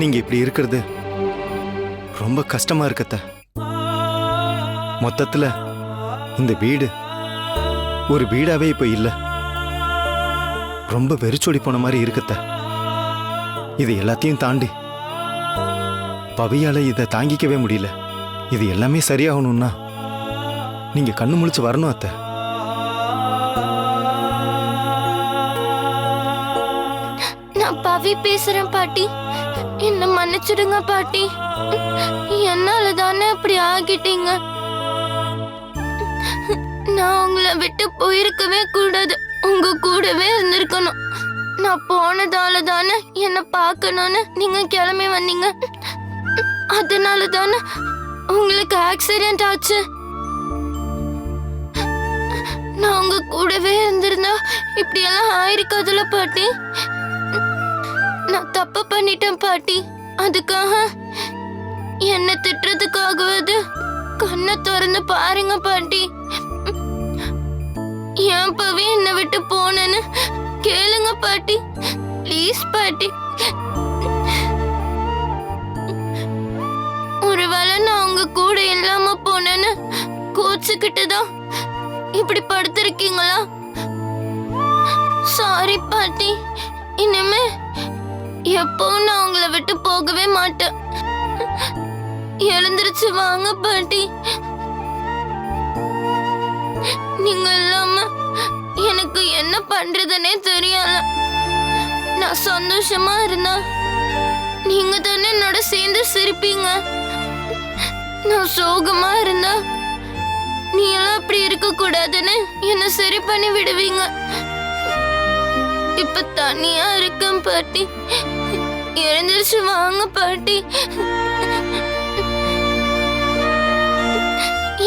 நீங்க இப்படி இருக்கிறது ரொம்ப கஷ்டமா இருக்கத்த. மொத்தத்துல இந்த வீடு ஒரு வீடாவே இப்ப இல்ல. ரொம்ப வெறிச்சோடி போன மாதிரி இருக்கத்த. இது எல்லாத்தையும் தாண்டி பவியால இதை தாங்கிக்கவே முடியல. இது எல்லாமே சரியாகணும்னா நீங்க கண்ணு முழிச்சு வரணும் அத்தை. நான் பவி பேசுறேன் பாட்டி. என்ன மன்னிச்சிடுங்க பாட்டி. என்னால தானே அப்படி ஆகிட்டீங்க? நான் உங்களை விட்டு போயிருக்கவே கூடாது. உங்க கூடவே இருந்திருக்கணும். நான் போனதால தானே என்ன பார்க்கணும்னு நீங்க கிளம்பி வந்தீங்க. அதனால தானே உங்களுக்கு ஆக்சிடென்ட் ஆச்சு. நான் உங்க கூடவே இருந்திருந்தா இப்படியெல்லாம் ஆயிருக்காதுல பாட்டி. நான் தப்பு பண்ணிட்டேன் பாட்டி. அதுக்காக என்ன திட்டுறதுக்காகவது கண்ணை திறந்து பாருங்க பாட்டி. ஏன் பவி என்னை விட்டு போனேன்னு கேளுங்க பாட்டி. ப்ளீஸ் பாட்டி. ஒருவேளை நான் உங்க கூட இல்லாம போனேன்னு கோச்சுக்கிட்டுதான் இப்படி படுத்திருக்கீங்களா? சாரி பாட்டி. இனிமே எப்பவும் நான் உங்களை விட்டு போகவே மாட்டேன். எழுந்திருச்சு வாங்க பாட்டி. நீங்க இல்லாம எனக்கு என்ன பண்றதுன்னே தெரியல நான் சந்தோஷமா இருந்தா நீங்க தானே என்னோட சேர்ந்து சிரிப்பீங்க. நான் சோகமா இருந்தா நீ எல்லாம் அப்படி இருக்க கூடாதுன்னு என்ன சரி பண்ணி விடுவீங்க. இப்ப தனியா இருக்கேன் பாட்டி. எழுந்திருச்சு வாங்க பாட்டி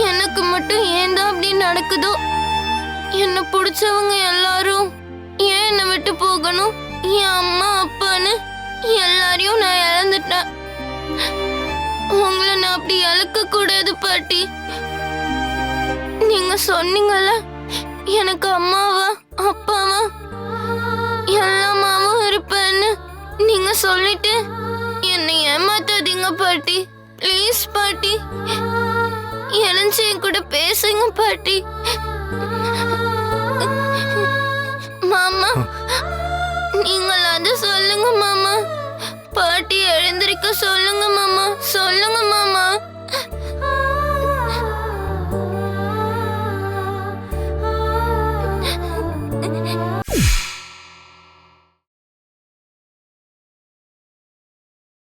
எனக்கு மட்டும் ஏன் தான் அப்படி நடக்குதோ என்ன பிடிச்சவங்க எல்லாரும் ஏன் என்னை விட்டு போகணும் என் அம்மா அப்பான்னு எல்லாரையும் நான் இழந்துட்டேன் உங்களை நான் அப்படி இழக்க கூடாது பாட்டி நீங்க சொன்னீங்கல்ல எனக்கு அம்மாவா அப்பாவா நீங்க சொல்லிட்டு என்னை ஏமாத்தாதீங்க பாட்டி. ப்ளீஸ் பாட்டி. எழுந்து என் கூட பேசுங்க பாட்டி. மாமா நீங்கள் அது சொல்லுங்க மாமா. பாட்டி எழுந்திருக்க சொல்லுங்க மாமா. சொல்லுங்க மாமா.